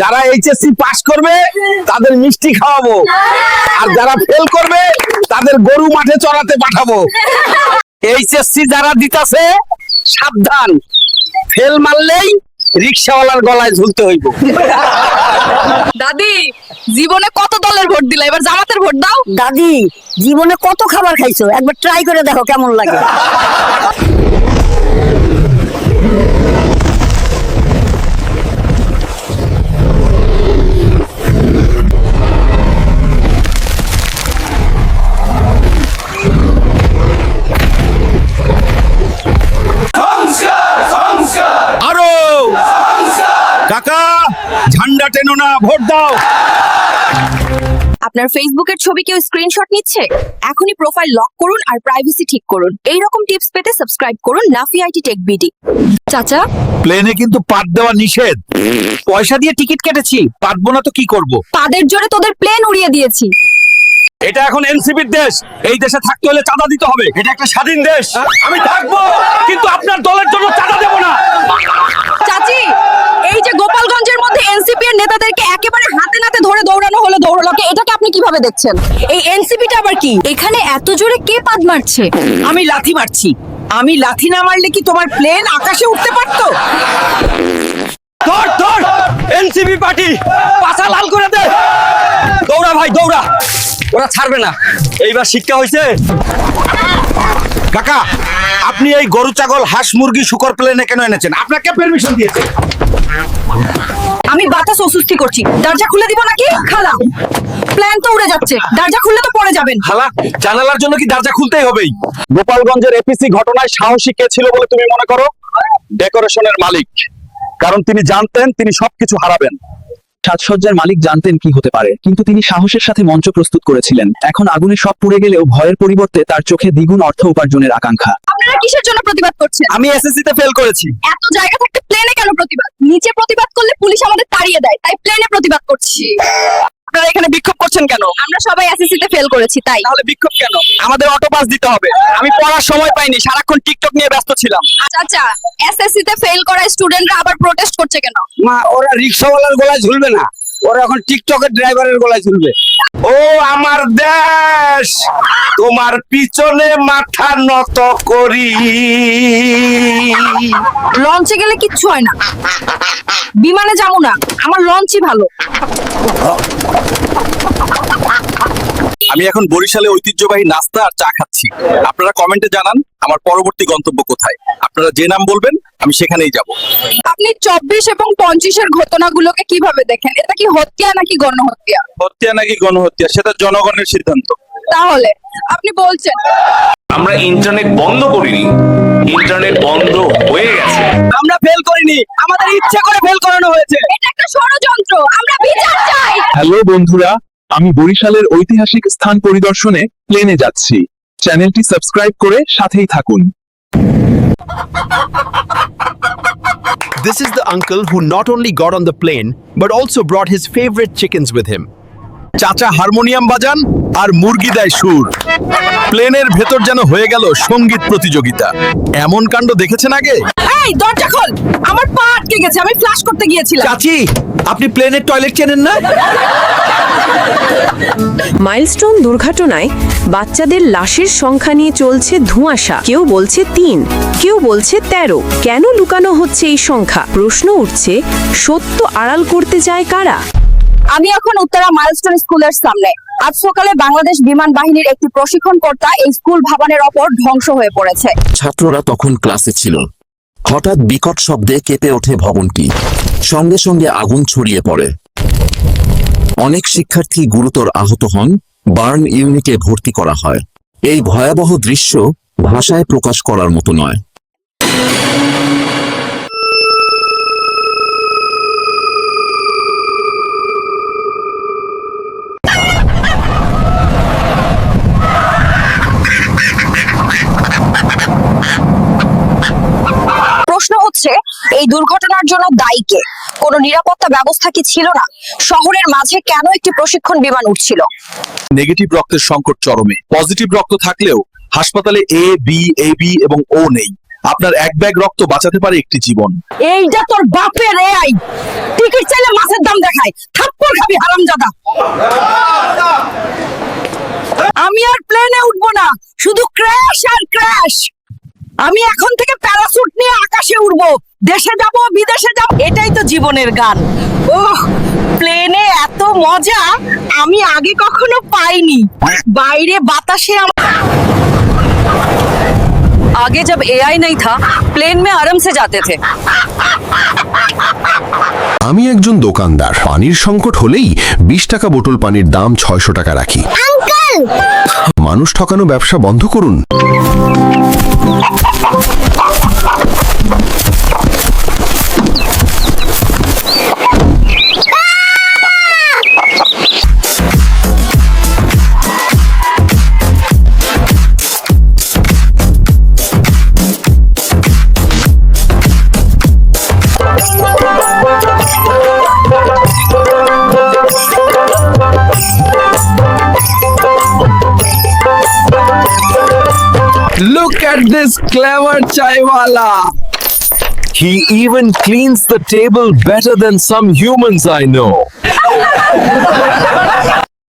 যারা HSC pass করবে তাদের মিষ্টি খাওয়াবো। আর যারা ফেল করবে তাদের গরু মাঠে চড়াতে পাঠাবো। এইচএসসি যারা দিতাছে সাবধান। ফেল মারলেই রিক্সাওয়ালার গলায় ঝুলতে হইব। দাদি জীবনে কত দলের ভোট দিলা? এবার জামাতের ভোট দাও। দাদি জীবনে কত খাবার খাইছো? একবার ট্রাই করে দেখো কেমন লাগে আরও কাকা ঝান্ডা টেনো না ভোট দাও। আপনার ফেসবুকের ছবি কেউ স্ক্রিনশট নিচ্ছে? এখনই প্রোফাইল লক করুন আর প্রাইভেসি ঠিক করুন। এই রকম টিপস পেতে সাবস্ক্রাইব করুন নাফি আইটি টেক বিডি চাচা? প্লেনে কিন্তু পাট দেওয়া নিষেধ। পয়সা দিয়ে টিকিট কেটেছি পাটবো না তো কি করব? পাদের জোরে তোদের প্লেন উড়িয়ে দিয়েছি। এটা এখন এনসিপির দেশ। এই দেশে থাকতে হলে চাঁদা দিতে হবে। এটা একটা স্বাধীন দেশ। আমি থাকব কিন্তু আপনার দলের জন্য চাঁদা আপনি কীভাবে দেখছেন? এই এনসিপিটা আবার কি? এখানে এত জোরে কে পাদ মারছে? আমি লাথি মারছি। আমি লাথি না মারলে কি তোমার প্লেন আকাশে উঠতে পারতো? ধর ধর! এনসিপি পার্টি পাছা লাল করে দে! দৌড়া ভাই দৌড়া! ওরা ছাড়বে না। এইবার শিক্ষা হয়েছে কাকা আপনি এই গরু ছাগল হাঁস মুরগি শুকর প্লেনে কেন এনেছেন? আপনাকে পারমিশন দিয়েছে। আমি বাতাস অসুস্থি করছি। দরজা খুলে দিব নাকি? খালা প্ল্যান তো উড়ে যাচ্ছে। দরজা খুললে তো পড়ে যাবেন। হালা জানালার জন্য কি দরজা খুলতেই হবেই? গোপালগঞ্জের এপিসি ঘটনায় সাহসী কে ছিল বলে তুমি মনে করো? ডেকোরেশনের মালিক। কারণ তিনি জানতেন তিনি সবকিছু হারাবেন। সাজসজ্জার মালিক জানতেন কি হতে পারে কিন্তু তিনি সাহসের সাথে মঞ্চ প্রস্তুত করেছিলেন। এখন আগুনে সব পুড়ে গেলেও ভয়ের পরিবর্তে তার চোখে দ্বিগুণ অর্থ উপার্জনের আকাঙ্ক্ষা। আপনারা কিসের জন্য প্রতিবাদ করছেন? আমি এসএসসি তে ফেল করেছি। এত জায়গা থাকতে প্লেনে কেন প্রতিবাদ? নিচে প্রতিবাদ করলে পুলিশ আমাদের তাড়িয়ে দেয় তাই প্লেনে প্রতিবাদ করছি। আপনারা এখানে বিক্ষোভ করছেন কেন? আমরা সবাই এসএসসি তে ফেল করেছি তাই। তাহলে বিক্ষোভ কেন? আমাদের অটো পাস দিতে হবে। আমি পড়ার সময় পাইনি সারাক্ষণ টিকটক নিয়ে ব্যস্ত ছিলাম। আচ্ছা আচ্ছা এসএসসি তে ফেল করা স্টুডেন্টরা আবার প্রোটেস্ট করছে কেন? মা ওরা রিকশাওয়ালার গলায় ঝুলবে না। ওরা এখন টিকটকের ড্রাইভারের গলায় ঝুলবে ও আমার দেশ তোমার পিছনে মাথা নত করি। লঞ্চে গেলে কিচ্ছু হয় না। বিমানে যাব না আমার লঞ্চই ভালো। আমি এখন বরিশালে ঐতিহ্যবাহী নাস্তা আর চা খাচ্ছি। আপনারা কমেন্টে জানান আমার পরবর্তী গন্তব্য কোথায়। আপনারা যে নাম বলবেন আমি সেখানেই যাব। আপনি চব্বিশ এবং পঞ্চাশের ঘটনাগুলোকে কীভাবে দেখেন? এটা কি হত্যা নাকি গণহত্যা? হত্যা নাকি গণহত্যা? সেটা জনগণের সিদ্ধান্ত। তাহলে আপনি বলছেন আমরা ইন্টারনেট বন্ধ করিনি। ইন্টারনেট বন্ধ হয়ে গেছে। আমরা ফেল করিনি। আমাদের ইচ্ছে করে ফেল করানো হয়েছে। এটা একটা ষড়যন্ত্র। আমরা বিচার চাই। হ্যালো বন্ধুরা আমি বরিশালের ঐতিহাসিক স্থান পরিদর্শনে প্লেনে যাচ্ছি। চ্যানেলটি সাবস্ক্রাইব করে সাথেই থাকুন। This is the uncle who not only got on the plane, but also brought his favorite chickens with him. চাচা হারমোনিয়াম বাজান আর মুরগি দেয় সুর। প্লেনের ভেতর যেন হয়ে গেল সংগীত প্রতিযোগিতা। এমন কাণ্ড দেখেছেন আগে? এই দরজা খোল! আমার পা আটকে গেছে আমি ফ্লাশ করতে গিয়েছিলাম। চাচি আপনি প্লেনের টয়লেট চেনেন না? মাইলস্টোন দুর্ঘটনায় বাচ্চাদের লাশের সংখ্যা নিয়ে চলছে ধোঁয়াশা। কেউ বলছে তিন কেউ বলছে তেরো। কেন লুকানো হচ্ছে এই সংখ্যা? প্রশ্ন উঠছে সত্য আড়াল করতে যায় কারা? আমি এখন উত্তরা মাইলস্টোন স্কুলের সামনে। আজ সকালে বাংলাদেশ বিমান বাহিনীর একটি প্রশিক্ষণ কর্তা এই স্কুল ভবনের ওপর ধ্বংস হয়ে পড়েছে। ছাত্ররা তখন ক্লাসে ছিল। হঠাৎ বিকট শব্দে কেঁপে ওঠে ভবনটি। সঙ্গে সঙ্গে আগুন ছড়িয়ে পড়ে। অনেক শিক্ষার্থী গুরুতর আহত হন। বার্ন ইউনিটে ভর্তি করা হয়। এই ভয়াবহ দৃশ্য ভাষায় প্রকাশ করার মতো নয়। দুর্ঘটনার জন্য দায়ী কে? কোনো নিরাপত্তা ব্যবস্থা কি ছিল না? শহরের মাঝে কেন একটি প্রশিক্ষণ বিমান উঠছিল? নেগেটিভ রক্তের সংকট চরমে। পজিটিভ রক্ত থাকলেও হাসপাতালে এ বি এ বি এবং ও নেই। আপনার এক ব্যাগ রক্ত বাঁচাতে পারে একটি জীবন। এইটা তোর বাপের এআই টিকিট চাইলে মাছের দাম দেখায়। থাপ্পড় খাবি হারামজাদা। আমি আর প্লেনে উঠবো না। শুধু ক্র্যাশ আর ক্র্যাশ আমি এখন থেকে প্যারাসুট নিয়ে আকাশে উড়বো। দেশে যাব বিদেশে যাব এটাই তো জীবনের গান ওহ প্লেনে এত মজা আমি আগে কখনো পাইনি বাইরে বাতাসে আম- आगे जब एआई नहीं था प्लेन में आराम से जाते थे আমি একজন দোকানদার পানির সংকট হলেই বিশ টাকা বোতল পানির দাম ছয়শো টাকা রাখি মানুষ ঠকানো ব্যবসা বন্ধ করুন Look at this clever chaiwala. He even cleans the table better than some humans I know.